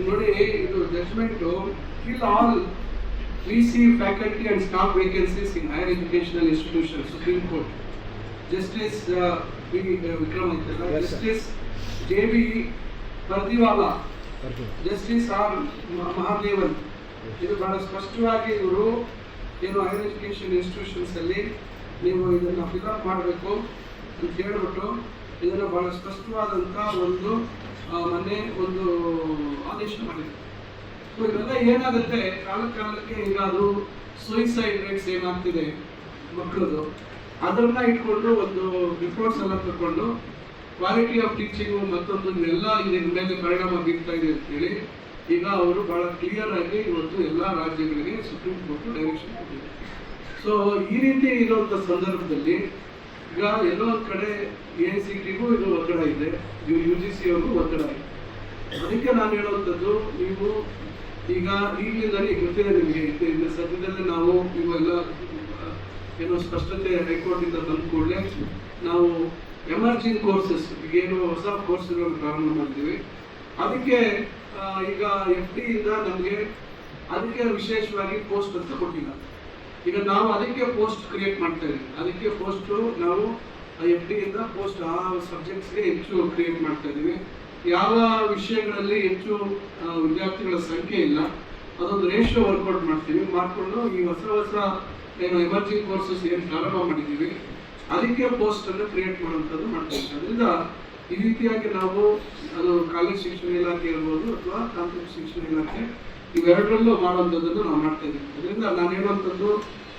ನೋಡಿ ಇದು judgment fill all V C faculty and staff vacancies in higher educational institution supreme court justice Vikram sir. Justice J B Pardiwala justice R Mahadevan ಇದು ಬಹಳ ಸ್ಪಷ್ಟವಾಗಿ ಇವರು ಏನು higher education institutions ಅಲ್ಲಿ ನೀವು ಇದನ್ನ ಫಿಲಪ್ ಮಾಡಬೇಕು ಅಂತ ಹೇಳ್ಬಿಟ್ಟು ಇದನ್ನು ಬಹಳ ಸ್ಪಷ್ಟವಾದಂಥ ಒಂದು ಮೊನ್ನೆ ಒಂದು ಆದೇಶ ಮಾಡಿದೆ ಸೊ ಇದೆಲ್ಲ ಏನಾಗುತ್ತೆ? ಕಾಲ ಕಾಲಕ್ಕೆ ಅದು ಸೂಯಿಸೈಡ್ ರೇಟ್ಸ್ ಏನಾಗ್ತಿದೆ ಮಕ್ಕಳದು ಅದನ್ನ ಇಟ್ಕೊಂಡು ಒಂದು ರಿಪೋರ್ಟ್ಸ್ ಎಲ್ಲ ತಗೊಂಡು ಕ್ವಾಲಿಟಿ ಆಫ್ ಟೀಚಿಂಗು ಮತ್ತೊಂದು ಎಲ್ಲ ಇದ್ರ ಮೇಲೆ ಪರಿಣಾಮ ಬೀರ್ತಾ ಇದೆ ಅಂತೇಳಿ ಈಗ ಅವರು ಬಹಳ ಕ್ಲಿಯರ್ ಆಗಿ ಇವತ್ತು ಎಲ್ಲ ರಾಜ್ಯಗಳಿಗೆ ಸುಪ್ರೀಂ ಕೋರ್ಟ್ ಡೈರೆಕ್ಷನ್ ಕೊಟ್ಟಿದೆ ಸೊ ಈ ರೀತಿ ಇರುವಂತ ಸಂದರ್ಭದಲ್ಲಿ ಈಗ ಎಲ್ಲೋ ಒಂದು ಕಡೆ ಎ ಸಿ ಟಿಗೂ ಇದು ಒತ್ತಡ ಇದೆ. ಯು ಜಿ ಸಿ ಅವ್ರಿಗೂ ಒತ್ತಡ ಇದೆ. ಅದಕ್ಕೆ ನಾನು ಹೇಳುವಂಥದ್ದು, ನೀವು ಈಗ ಈಗಲಿಂದಲೇ ಗೊತ್ತಿದೆ ನಿಮಗೆ ಇದು- ಸದ್ಯದಲ್ಲೇ ನಾವು ಇವೆಲ್ಲ ಏನೋ ಸ್ಪಷ್ಟತೆ ಹೈಕೋರ್ಟಿಂದ ಬಂದ ಕೂಡಲೇ ನಾವು ಎಮರ್ಜಿಂಗ್ ಕೋರ್ಸಸ್ ಏನೋ ಹೊಸ ಕೋರ್ಸ್ಗಳನ್ನು ಪ್ರಾರಂಭ ಮಾಡ್ತೀವಿ. ಅದಕ್ಕೆ ಈಗ ಎಫ್ ಡಿ ಇಂದ ನಮಗೆ ಅದಕ್ಕೆ ವಿಶೇಷವಾಗಿ ಪೋಸ್ಟ್ ಅಂತ ಕೊಟ್ಟಿಲ್ಲ ಈಗ ನಾವು ಅದಕ್ಕೆ ಪೋಸ್ಟ್ ಕ್ರಿಯೇಟ್ ಮಾಡ್ತಾ ಇದ್ದೀವಿ ಅದಕ್ಕೆ ಪೋಸ್ಟ್ ನಾವು ಎಫ್ ಡಿ ಇಂದ ಪೋಸ್ಟ್ ಆ ಸಬ್ಜೆಕ್ಟ್ಸ್ಗೆ ಹೆಚ್ಚು ಕ್ರಿಯೇಟ್ ಮಾಡ್ತಾ ಇದ್ದೀವಿ. ಯಾವ ವಿಷಯಗಳಲ್ಲಿ ಹೆಚ್ಚು ವಿದ್ಯಾರ್ಥಿಗಳ ಸಂಖ್ಯೆ ಇಲ್ಲ, ಅದೊಂದು ರೇಷಿಯೋ ವರ್ಕೌಟ್ ಮಾಡ್ತೀವಿ. ಮಾಡಿಕೊಂಡು ಈ ಹೊಸ ಹೊಸ ಏನು ಎಮರ್ಜಿಂಗ್ ಕೋರ್ಸಸ್ ಏನು ಪ್ರಾರಂಭ ಮಾಡಿದ್ದೀವಿ, ಅದಕ್ಕೆ ಪೋಸ್ಟನ್ನು ಕ್ರಿಯೇಟ್ ಮಾಡುವಂಥದ್ದು ಮಾಡ್ತೀವಿ. ಅದರಿಂದ ಈ ರೀತಿಯಾಗಿ ನಾವು, ಅದು ಕಾಲೇಜ್ ಶಿಕ್ಷಣ ಇಲಾಖೆ ಇರ್ಬೋದು ಅಥವಾ ತಾಂತ್ರಿಕ ಶಿಕ್ಷಣ ಇಲಾಖೆ ಇವೆರಡರಲ್ಲೂ ಮಾಡುವಂಥದ್ದನ್ನು ನಾವು ಮಾಡ್ತಾ ಇದ್ದೀವಿ. ಅದರಿಂದ ನಾನು ಹೇಳುವಂಥದ್ದು,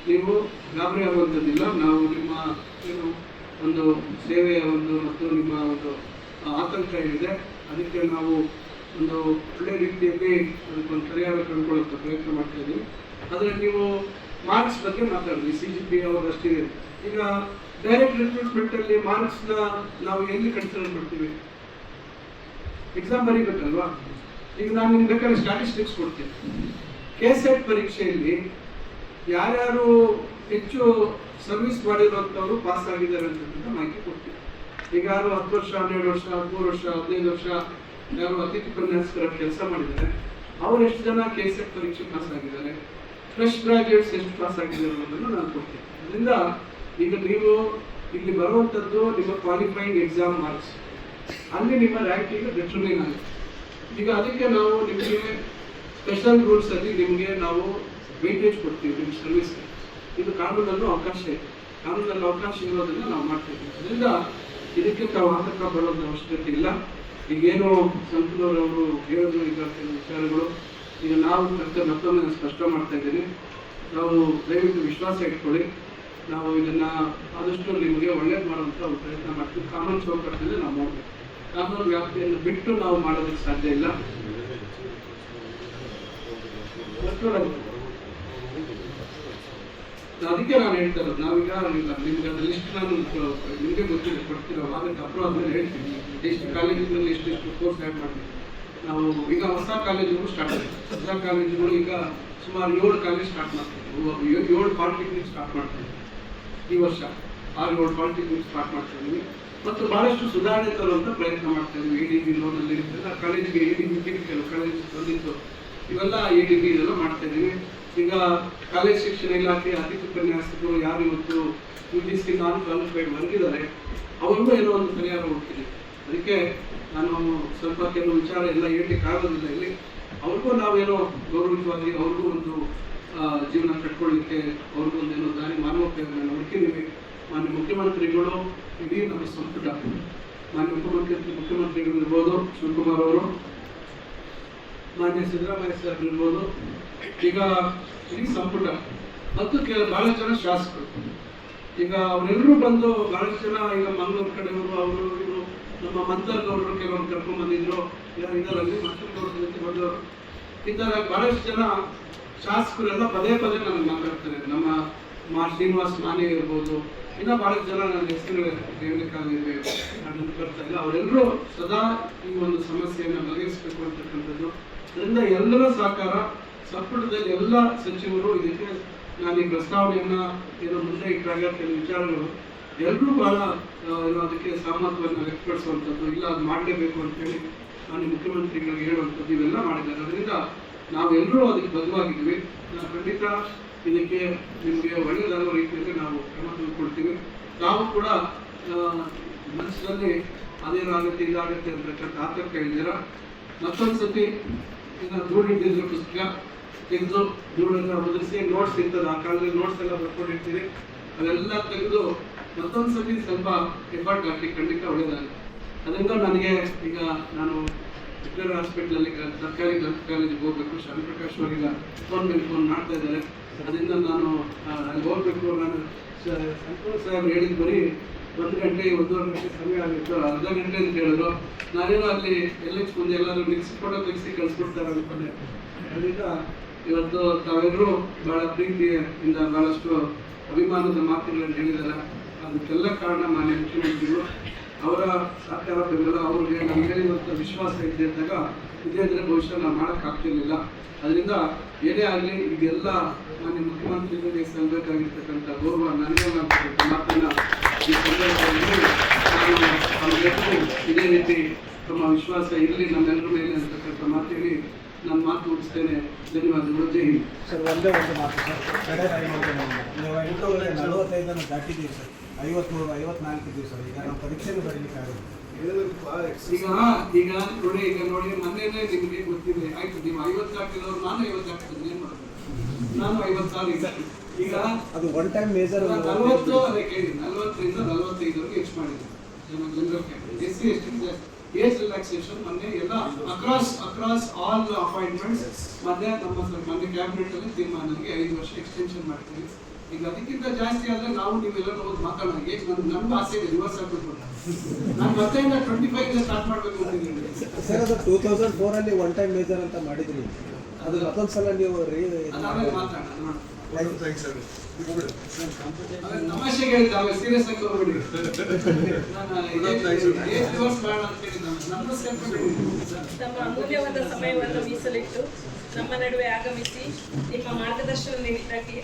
ನೀವು ಗಾಬರಿ ಆಗುವಂಥದ್ದಿಲ್ಲ ನಾವು ನಿಮ್ಮ ಏನು ಒಂದು ಸೇವೆಯ ಒಂದು ಮತ್ತು ನಿಮ್ಮ ಒಂದು ಆತಂಕ ಏನಿದೆ, ಅದಕ್ಕೆ ನಾವು ಒಂದು ಒಳ್ಳೆ ರೀತಿಯಲ್ಲಿ ಅದಕ್ಕೊಂದು ಪರಿಹಾರ ಕಂಡುಕೊಳ್ಳುವಂಥ ಪ್ರಯತ್ನ ಮಾಡ್ತಾ ಇದ್ದೀವಿ. ಆದರೆ ನೀವು ಮಾರ್ಕ್ಸ್ ಬಗ್ಗೆ ಮಾತಾಡಿದ್ವಿ ಸಿ ಜಿ ಪಿ ಅವರಷ್ಟಿದೆ ಈಗ ಡೈರೆಕ್ಟ್ ರಿಕ್ರೂಟ್ಮೆಂಟಲ್ಲಿ ಮಾರ್ಕ್ಸ್ನ ನಾವು ಎಲ್ಲಿ ಕನ್ಸಿಡರ್ ಮಾಡ್ತೀವಿ? ಎಕ್ಸಾಮ್ ಬರೀಬೇಕಲ್ವಾ? ಈಗ ನಾನು ನಿಮ್ಗೆ ಬೇಕಾದ್ರೆ ಸ್ಟ್ಯಾಟಿಸ್ಟಿಕ್ಸ್ ಕೊಡ್ತೀನಿ. ಕೆ ಸೆಟ್ ಪರೀಕ್ಷೆಯಲ್ಲಿ ಯಾರ್ಯಾರು ಹೆಚ್ಚು ಸರ್ವಿಸ್ ಮಾಡಿರುವಂಥವ್ರು ಪಾಸ್ ಆಗಿದ್ದಾರೆ ಅಂತ ಮಾಹಿತಿ ಕೊಡ್ತೀನಿ. ಈಗ ಯಾರು ಹತ್ತು ವರ್ಷ, ಹನ್ನೆರಡು ವರ್ಷ, ಹದಿಮೂರು ವರ್ಷ, ಹದಿನೈದು ವರ್ಷ ಯಾರು ಅತಿಥಿ ಉಪನ್ಯಾಸಕರ ಕೆಲಸ ಮಾಡಿದ್ದಾರೆ, ಅವ್ರು ಎಷ್ಟು ಜನ ಕೆ ಸೆಟ್ ಪರೀಕ್ಷೆ ಪಾಸ್ ಆಗಿದ್ದಾರೆ ಫ್ರೆಶ್ ಗ್ರಾಜುಯೇಟ್ಸ್ ಎಷ್ಟು ಪಾಸ್ ಆಗಿದ್ದಾರೆ ಅನ್ನೋದನ್ನು ನಾನು ಕೊಡ್ತೀನಿ. ಅದರಿಂದ ಈಗ ನೀವು ಇಲ್ಲಿ ಬರುವಂಥದ್ದು ನಿಮ್ಮ ಕ್ವಾಲಿಫೈಯಿಂಗ್ ಎಕ್ಸಾಮ್ ಮಾರ್ಕ್ಸ್ ಅಲ್ಲಿ ನಿಮ್ಮ ರ್ಯಾಂಕಿಂಗ್ ಡಿಟರ್ಮಿನ್ ಆಗುತ್ತೆ. ಈಗ ಅದಕ್ಕೆ ನಾವು ನಿಮಗೆ ಸ್ಪೆಷಲ್ ರೂಲ್ಸ್ ಅಲ್ಲಿ ನಿಮಗೆ ನಾವು ವೇಟೇಜ್ ಕೊಡ್ತೀವಿ ನಿಮ್ಮ ಸರ್ವಿಸ್ಗೆ ಇದು ಕಾನೂನಲ್ಲೂ ಅವಕಾಶ ಇದೆ. ಕಾನೂನಲ್ಲಿ ಅವಕಾಶ ಇರೋದನ್ನ ನಾವು ಮಾಡ್ತೀವಿ. ಅದರಿಂದ ಇದಕ್ಕೆ ತಾವು ಆತಂಕ ಬರೋದ ಅವಶ್ಯಕತೆ ಇಲ್ಲ. ಈಗೇನು ಸಂಸದರವರು ಹೇಳೋದು ಈಗ ಕೆಲವು ವಿಚಾರಗಳು. ಈಗ ನಾವು ಮತ್ತೆ ಮತ್ತೊಮ್ಮೆ ಸ್ಪಷ್ಟ ಮಾಡ್ತಾ ಇದ್ದೀನಿ. ನಾವು ದಯವಿಟ್ಟು ವಿಶ್ವಾಸ ಇಟ್ಕೊಳ್ಳಿ. ನಾವು ಇದನ್ನ ಆದಷ್ಟು ನಿಮಗೆ ಒಳ್ಳೇದು ಮಾಡುವಂತ ಒಂದು ಪ್ರಯತ್ನ ಮಾಡ್ತೀವಿ. ಕಾನೂನು ಚೌಕಟ್ಟಿನಲ್ಲಿ ನಾವು ಮಾಡಬೇಕು ಕಾನೂನು ವ್ಯಾಪ್ತಿಯನ್ನು ಬಿಟ್ಟು ನಾವು ಮಾಡೋದಕ್ಕೆ ಸಾಧ್ಯ ಇಲ್ಲ. ಅದಕ್ಕೆ ನಾನು ಹೇಳ್ತಾ ಇರೋದು ನಾವೀಗ ನಿಮ್ಗೆ ಅದ್ರ ಲಿಸ್ಟ್ ನಾನು ನಿಮಗೆ ಗೊತ್ತಿದೆ ಕೊಡ್ತಿರೋ ಅದಕ್ಕೆ ಅಪ್ರೂವ್ ಆದ್ಮೇಲೆ ಹೇಳ್ತೀನಿ. ಎಷ್ಟು ಕಾಲೇಜಿನಲ್ಲಿ ಎಷ್ಟು ಕೋರ್ಸ್ ಆ್ಯಡ್ ಮಾಡ್ತೀವಿ. ನಾವು ಈಗ ಹೊಸ ಕಾಲೇಜುಗಳು ಸ್ಟಾರ್ಟ್ ಮಾಡ್ತೀವಿ. ಹೊಸ ಕಾಲೇಜುಗಳು ಈಗ ಸುಮಾರು ಏಳು ಕಾಲೇಜ್ ಸ್ಟಾರ್ಟ್ ಮಾಡ್ತೀವಿ. ಏಳು ಪಾಲಿಟೆಕ್ನಿಕ್ ಸ್ಟಾರ್ಟ್ ಮಾಡ್ತೀವಿ ಈ ವರ್ಷ. ಆರು ಏಳು ಪಾಲಿಟೆಕ್ನಿಕ್ ಸ್ಟಾರ್ಟ್ ಮಾಡ್ತಾ ಇದ್ದೀವಿ ಮತ್ತು ಬಹಳಷ್ಟು ಸುಧಾರಣೆ ತರುವಂತ ಪ್ರಯತ್ನ ಮಾಡ್ತಾ ಇದ್ದೀವಿ ಎ ಡಿ ಬಿ ಲೋನಲ್ಲಿ ಅಲ್ಲಿ ಕಾಲೇಜಿಗೆ ಎ ಡಿ ಬಿ ಕೆಲವು ಕಾಲೇಜ್ ಬಂದಿತ್ತು. ಇವೆಲ್ಲ ಎ ಡಿ ಬಿ ಇದೆಲ್ಲ ಮಾಡ್ತಾ ಇದ್ದೀವಿ ಈಗ ಕಾಲೇಜ್ ಶಿಕ್ಷಣ ಇಲಾಖೆ ಅತಿಥಿ ಉಪನ್ಯಾಸಕರು ಯಾರು ಇವತ್ತು U G C non qualified ಬಂದಿದ್ದಾರೆ, ಅವರಿಗೂ ಏನೋ ಒಂದು ಪರಿಹಾರ ಹುಡುಕಿದೆ ಅದಕ್ಕೆ ನಾನು ಸ್ವಲ್ಪ ಕೆಲವು ವಿಚಾರ ಎಲ್ಲ ಹೇಳಲಿಕ್ಕೆ ಆಗೋದಿಲ್ಲ ಇಲ್ಲಿ. ಅವ್ರಿಗೂ ನಾವೇನೋ ಗೌರವಿತವಾಗಿ ಅವ್ರಿಗೂ ಒಂದು ಜೀವನ ಕಟ್ಕೊಳ್ಳಿಕ್ಕೆ ಅವ್ರಿಗೂ ಒಂದೇನೋ ದಾರಿ ಮಾನವೋಪಯೋಗವನ್ನು ಹುಡುಕಿದ್ದೀವಿ. ಮಾನ್ಯ ಮುಖ್ಯಮಂತ್ರಿಗಳು, ಇಡೀ ನಮ್ಮ ಸಂಪುಟ, ಮಾನ್ಯ ಮುಖ್ಯಮಂತ್ರಿ ಮುಖ್ಯಮಂತ್ರಿಗಳು ಇರ್ಬೋದು ಶಿವಕುಮಾರ್ ಅವರು, ಮಾನ್ಯ ಸಿದ್ದರಾಮಯ್ಯ ಸರ್ ಇರ್ಬೋದು, ಈಗ ಇಡೀ ಸಂಪುಟ, ಮತ್ತು ಕೆಲ ಬಹಳಷ್ಟು ಜನ ಶಾಸಕರು. ಈಗ ಅವರೆಲ್ಲರೂ ಬಂದು ಬಹಳಷ್ಟು ಜನ ಈಗ ಮಂಗಳೂರು ಕಡೆಯವರು, ಅವರು ಇವರು, ನಮ್ಮ ಮಂತ್ರದವರು ಕೆಲವರು ಕರ್ಕೊಂಡು ಬಂದಿದ್ರು. ಇದರಲ್ಲಿ ಮಂತರ್ಗೌಡರ ಜೊತೆ ಬಂದವರು. ಈ ಥರ ಬಹಳಷ್ಟು ಜನ ಶಾಸಕರೆಲ್ಲ ಪದೇ ಪದೇ ನನಗೆ ಮಾತಾಡ್ತಾರೆ. ನಮ್ಮ ಮಾ ಶ್ರೀನಿವಾಸ್ ನಾನೇ ಇರ್ಬೋದು. ಇನ್ನೂ ಭಾಳಷ್ಟು ಜನ ನನ್ನ ಹೆಸರು ನಾನು ಬರ್ತಾ ಇಲ್ಲ ಅವರೆಲ್ಲರೂ ಸದಾ ಈ ಒಂದು ಸಮಸ್ಯೆಯನ್ನು ಬಗೆಹರಿಸಬೇಕು ಅಂತಕ್ಕಂಥದ್ದು. ಅದರಿಂದ ಎಲ್ಲರ ಸಹಕಾರ, ಸಂಪುಟದಲ್ಲಿ ಎಲ್ಲ ಸಚಿವರು ಇದಕ್ಕೆ ನಾನು ಈ ಪ್ರಸ್ತಾವನೆಯನ್ನು ಏನು ಮುಂದೆ ಇಟ್ಟಾಗ ಕೆಲವು ವಿಚಾರಗಳು, ಎಲ್ಲರೂ ಬಹಳ ಅದಕ್ಕೆ ಸಹಮತವನ್ನು ವ್ಯಕ್ತಪಡಿಸುವಂಥದ್ದು, ಇಲ್ಲ ಅದು ಮಾಡಲೇಬೇಕು ಅಂತೇಳಿ ನಾನು ಮುಖ್ಯಮಂತ್ರಿಗಳಿಗೆ ಹೇಳುವಂಥದ್ದು ಇವೆಲ್ಲ ಮಾಡಿದ್ದಾರೆ. ಅದರಿಂದ ನಾವೆಲ್ಲರೂ ಅದಕ್ಕೆ ಬದುವಾಗಿದ್ದೀವಿ ನಾನು ಖಂಡಿತ ಇದಕ್ಕೆ ನಿಮಗೆ ಒಳ್ಳೆಯದಾಗುವ ರೀತಿಯಲ್ಲಿ ನಾವು ಕ್ರಮ ತೆಗೆದುಕೊಳ್ತೀವಿ. ನಾವು ಕೂಡ ಮನಸ್ಸಿನಲ್ಲಿ ಅದೇನಾಗುತ್ತೆ ಇದಾಗುತ್ತೆ ಅಂತಕ್ಕಂಥ ಆತಂಕ ಇದ್ದೀರ ಮತ್ತೊಂದು ಸತಿ ಈಗ ಧೂಳಿ ಬೀಜ ಪುಸ್ತಕ ತೆಗೆದು ಧೂಳನ್ನು ಮುದ್ರಿಸಿ ನೋಟ್ಸ್ ಇರ್ತದೆ. ಆ ಕಾಲದಲ್ಲಿ ನೋಟ್ಸ್ ಎಲ್ಲ ಬರ್ಕೊಂಡಿರ್ತೀವಿ ಅವೆಲ್ಲ ತೆಗೆದು ಮತ್ತೊಂದು ಸತಿ ಸ್ವಲ್ಪ ಎಫರ್ಟ್ ಹಾಕಿ ಖಂಡಿತ ಒಳ್ಳೆಯದಾಗುತ್ತೆ. ಅದರಿಂದ ನನಗೆ ಈಗ ನಾನು ಹಾಸ್ಪಿಟ್ಲಲ್ಲಿ ಸರ್ಕಾರಿ ಕಾಲೇಜಿಗೆ ಹೋಗಬೇಕು. ಶಾಂತಿ ಪ್ರಕಾಶ್ ಅವರೀಗ ಫೋನ್ ಮೇಲೆ ಫೋನ್ ಮಾಡ್ತಾ ಇದ್ದಾರೆ. ಅದರಿಂದ ನಾನು ಅಲ್ಲಿ ಹೋಗ್ಬೇಕು ನಾನು ಸಂತೋಷ್ ಸಾಹೇಬ್ ಹೇಳಿದ ಬರೀ ಒಂದು ಗಂಟೆ, ಒಂದೂವರೆ ಗಂಟೆ ಸಮಯ ಆಗಿತ್ತು. ಅರ್ಧ ಗಂಟೆ ಅಂತ ಹೇಳಿದ್ರು. ನಾನೇನೋ ಅಲ್ಲಿ ಎಲ್ಲಿ ಮುಂದೆ ಎಲ್ಲರೂ ಮಿಕ್ಸಿ ಫೋಟೋ ತೆಗೆಸಿ ಕಳಿಸ್ಬಿಡ್ತಾರೆ ಅನ್ಕೊಂಡೆ. ಅದರಿಂದ ಇವತ್ತು ತಾವೆಲ್ಲರೂ ಬಹಳ ಪ್ರೀತಿಯಿಂದ ಭಾಳಷ್ಟು ಅಭಿಮಾನದ ಮಾತುಗಳನ್ನು ಹೇಳಿದ್ದಾರೆ. ಅದಕ್ಕೆಲ್ಲ ಕಾರಣ ಮಾನ್ಯ ಮುಖ್ಯಮಂತ್ರಿಗಳು. ಅವರ ಸಹಕಾರ ಬೆಂಬಲ ಅವ್ರಿಗೆ ನಮಗೆ ಇವತ್ತು ವಿಶ್ವಾಸ ಇದೆ ಅಂದಾಗ ಇದೇ ಅಂದರೆ ಭವಿಷ್ಯ ನಾವು ಮಾಡೋಕ್ಕಾಗ್ತಿರ್ಲಿಲ್ಲ ಅದರಿಂದ ಏನೇ ಆಗಲಿ ಇದೆಲ್ಲ ಮಾನ್ಯ ಮುಖ್ಯಮಂತ್ರಿಗಳಿಗೆ ಸಲ್ಲಬೇಕಾಗಿರ್ತಕ್ಕಂಥ ಗೌರವ ನನಗೆ ಮಾತನ್ನು ಈ ಸಂದರ್ಭದಲ್ಲಿ ನಾನು ಇದೇ ರೀತಿ ತಮ್ಮ ವಿಶ್ವಾಸ ಇರಲಿ, ನಮ್ಮೆಲ್ಲರ ಮೇಲೆ ಅಂತಕ್ಕಂಥ ಮಾತೇಳಿ ನನ್ನ ಮಾತು ಮುಗಿಸ್ತೇನೆ. ಧನ್ಯವಾದಗಳು. ಜೈ ಹಿಂದ್. ಸರ್, ಒಂದೇ ಒಂದು ಮಾತು ಸರ್. ನೀವು ನಲವತ್ತೈದನ್ನು ದಾಟಿದ್ದೀವಿ ಸರ್. ಐವತ್ತ್ಮೂರು ಐವತ್ನಾಲ್ಕು ಇದ್ದೀವಿ ಸರ್. ಈಗ ನಾವು ಪರೀಕ್ಷೆಯನ್ನು ಬರೀಲಿಕ್ಕೆ ಆಗುತ್ತೆ ಈಗ ಈಗ ನೋಡಿ ಈಗ ನೋಡಿ ಮೊನ್ನೆನೇ ನಿಮಗೆ ಗೊತ್ತಿದೆ. ಆಯ್ತು ನೀವು ಐವತ್ತು ಹಾಕಿದವ್ರು ನಾನು ಐವತ್ತು ಹಾಕಿದ್ದೀನಿ ಏನ್ ಮಾಡೋದು? ನಾನು ಐವತ್ತಾರು ಈಗ. ಈಗ ಅದು ಒನ್ ಟೈಮ್ ಮೇಜರ್ ನಲ್ವತ್ತು ಅದೇ ಕೇಳಿ. ನಲವತ್ತರಿಂದ ನಲವತ್ತೈದವರೆಗೆ ಹೆಚ್ಚು ಮಾಡಿದೆ ಜನರಲ್ ಎಸ್ ಸಿ ಎಷ್ಟಿದೆ ಏಜ್ ರಿಲ್ಯಾಕ್ಸೇಷನ್ ಮೊನ್ನೆ ಎಲ್ಲ ಅಕ್ರಾಸ್ ಅಕ್ರಾಸ್ ಆಲ್ ಅಪಾಯಿಂಟ್ಮೆಂಟ್ಸ್ ಮೊನ್ನೆ ನಮ್ಮ ಮೊನ್ನೆ ಕ್ಯಾಬಿನೆಟ್ ಅಲ್ಲಿ ತೀರ್ಮಾನಕ್ಕೆ ಐದು ವರ್ಷ ಎಕ್ಸ್ಟೆನ್ಷನ್ ಮಾಡ್ತೀವಿ. ಈಗ ಅದಕ್ಕಿಂತ ಜಾಸ್ತಿ ಆದ್ರೆ ನಾವು ನೀವೆಲ್ಲ ಹೋಗಿ ಮಾತಾಡೋಣ. ಈಗ ನಮ್ಮ ನನ್ಗೂ ಆಸೆ ಇದೆ ರಿವರ್ಸ್ ಆಗ್ಬಿಟ್ಟು ನಾನು ಮತ್ತೆ ಟ್ವೆಂಟಿ ಫೈವ್ ಸ್ಟಾರ್ಟ್ ಮಾಡ್ಬೇಕು ಅಂತಿದ್ದೀನಿ. ಸರ್ ಅದು ಟೂ ತೌಸಂಡ್ ಅಲ್ಲಿ ಒನ್ ಟೈಮ್ ಮೇಜರ್ ಅಂತ ಮಾಡಿದ್ರಿ. ಅದು ಮತ್ತೊಂದು ಸಲ ನೀವು ರೀ ಅದಾದ್ಮೇಲೆ ಮಾತಾಡೋಣ ಮಾಡೋಣ. ತಮಾಷೆಗೆ ಹೇಳಿದ್ದೆ ಆಮೇಲೆ ಸೀರಿಯಸ್ ಆಗಿ ತಗೊಂಡ್ಬಿಡಿ ನಾನು ಏಜ್ ರಿವರ್ಸ್ ಬೇಡ ಅಂತ ಹೇಳಿದ್ದೆ ನಮ್ಮ ತಮ್ಮ ಅಮೂಲ್ಯವಾದ ಸಮಯವನ್ನು ಮೀಸಲಿಟ್ಟು ನಮ್ಮ ನಡುವೆ ಆಗಮಿಸಿ ನಿಮ್ಮ ಮಾರ್ಗದರ್ಶನ ನೀಡಿದ್ದಕ್ಕೆ